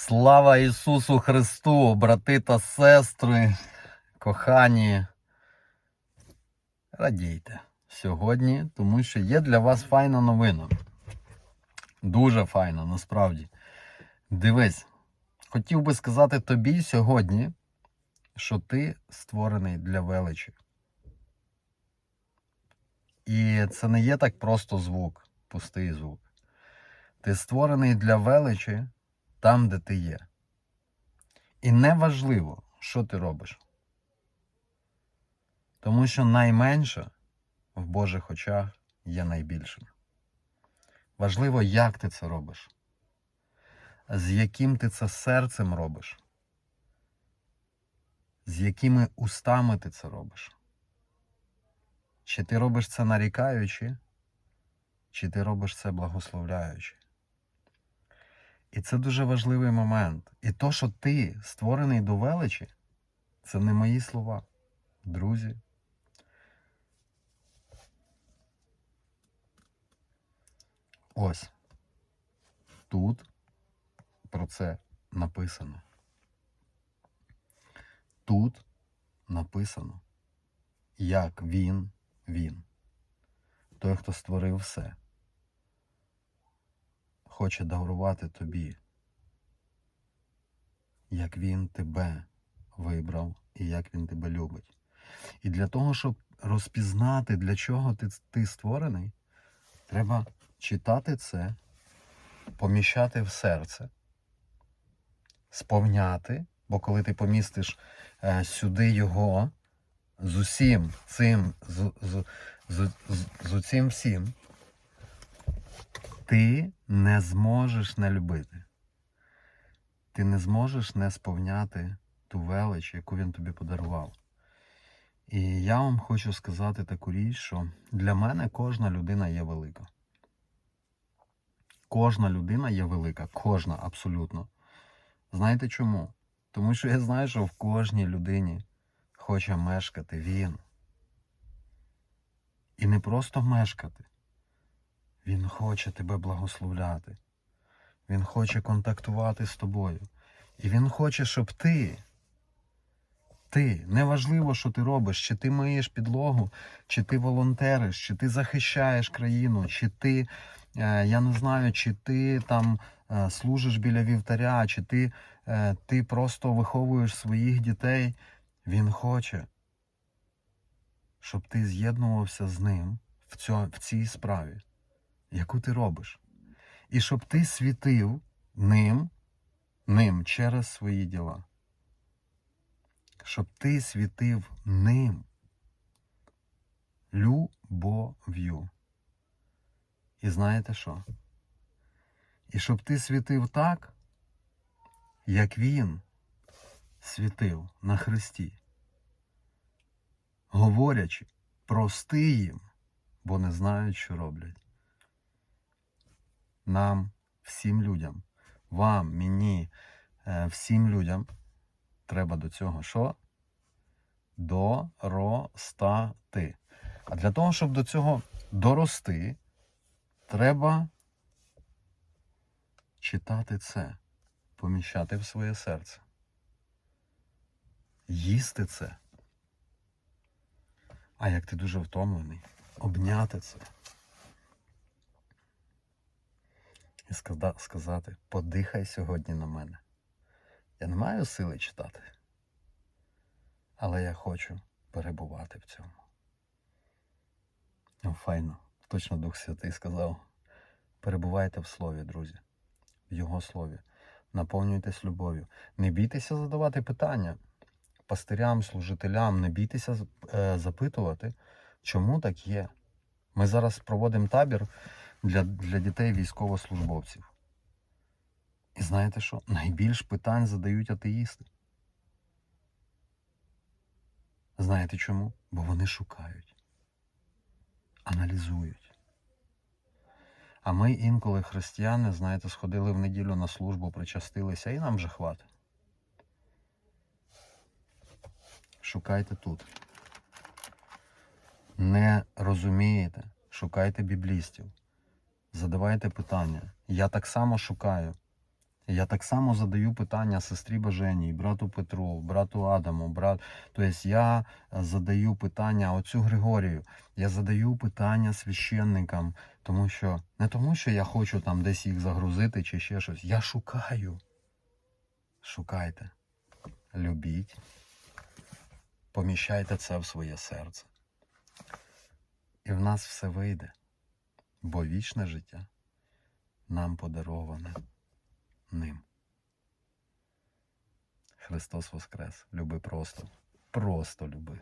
Слава Ісусу Христу, брати та сестри, кохані. Радійте сьогодні, тому що є для вас файна новина. Дуже файна, насправді. Дивись, хотів би сказати тобі сьогодні, що ти створений для величі. І це не є так просто звук, пустий звук. Ти створений для величі там, де ти є. І не важливо, що ти робиш. Тому що найменше в Божих очах є найбільшим. Важливо, як ти це робиш, з яким ти це серцем робиш, з якими устами ти це робиш. Чи ти робиш це нарікаючи, чи ти робиш це благословляючи. І це дуже важливий момент. І то, що ти створений до величі, це не мої слова, друзі. Ось тут про це написано. Тут написано, як він, він, той, хто створив все хоче дарувати тобі, як він тебе вибрав і як він тебе любить. І для того, щоб розпізнати, для чого ти, ти створений, треба читати це, поміщати в серце, сповняти, бо коли ти помістиш е, сюди його з усім цим, з, з, з, з, з усім всім, ти не зможеш не любити. Ти не зможеш не сповняти ту велич, яку він тобі подарував. І я вам хочу сказати таку річ, що для мене кожна людина є велика. Кожна людина є велика, кожна абсолютно. Знаєте чому? Тому що я знаю, що в кожній людині хоче мешкати він. І не просто мешкати. Він хоче тебе благословляти. Він хоче контактувати з тобою. І він хоче, щоб ти, ти, неважливо, що ти робиш, чи ти миєш підлогу, чи ти волонтериш, чи ти захищаєш країну, чи ти, е, я не знаю, чи ти там е, служиш біля вівтаря, чи ти, е, ти просто виховуєш своїх дітей. Він хоче, щоб ти з'єднувався з ним в, в цій справі яку ти робиш. І щоб ти світив ним, ним через свої діла. Щоб ти світив ним любов'ю. І знаєте що? І щоб ти світив так, як він світив на Христі, говорячи, прости їм, бо не знають, що роблять нам, всім людям, вам, мені, е, всім людям треба до цього що? Доростати. А для того, щоб до цього дорости, треба читати це, поміщати в своє серце. Їсти це. А як ти дуже втомлений, обняти це. І сказати, подихай сьогодні на мене. Я не маю сили читати, але я хочу перебувати в цьому. Ну, файно, точно Дух Святий сказав. Перебувайте в слові, друзі, в Його слові. Наповнюйтесь любов'ю. Не бійтеся задавати питання пастирям, служителям, не бійтеся е, запитувати, чому так є. Ми зараз проводимо табір для, для дітей військовослужбовців. І знаєте що? Найбільш питань задають атеїсти. Знаєте чому? Бо вони шукають, аналізують. А ми інколи християни, знаєте, сходили в неділю на службу, причастилися, і нам же хватить. Шукайте тут. Не розумієте, шукайте біблістів задавайте питання. Я так само шукаю. Я так само задаю питання сестрі Баженій, брату Петру, брату Адаму, брат. Тобто я е, задаю питання оцю Григорію, я задаю питання священникам, тому що не тому, що я хочу там десь їх загрузити чи ще щось. Я шукаю. Шукайте, любіть, поміщайте це в своє серце. І в нас все вийде, бо вічне життя нам подароване ним. Христос Воскрес. Люби просто. Просто люби.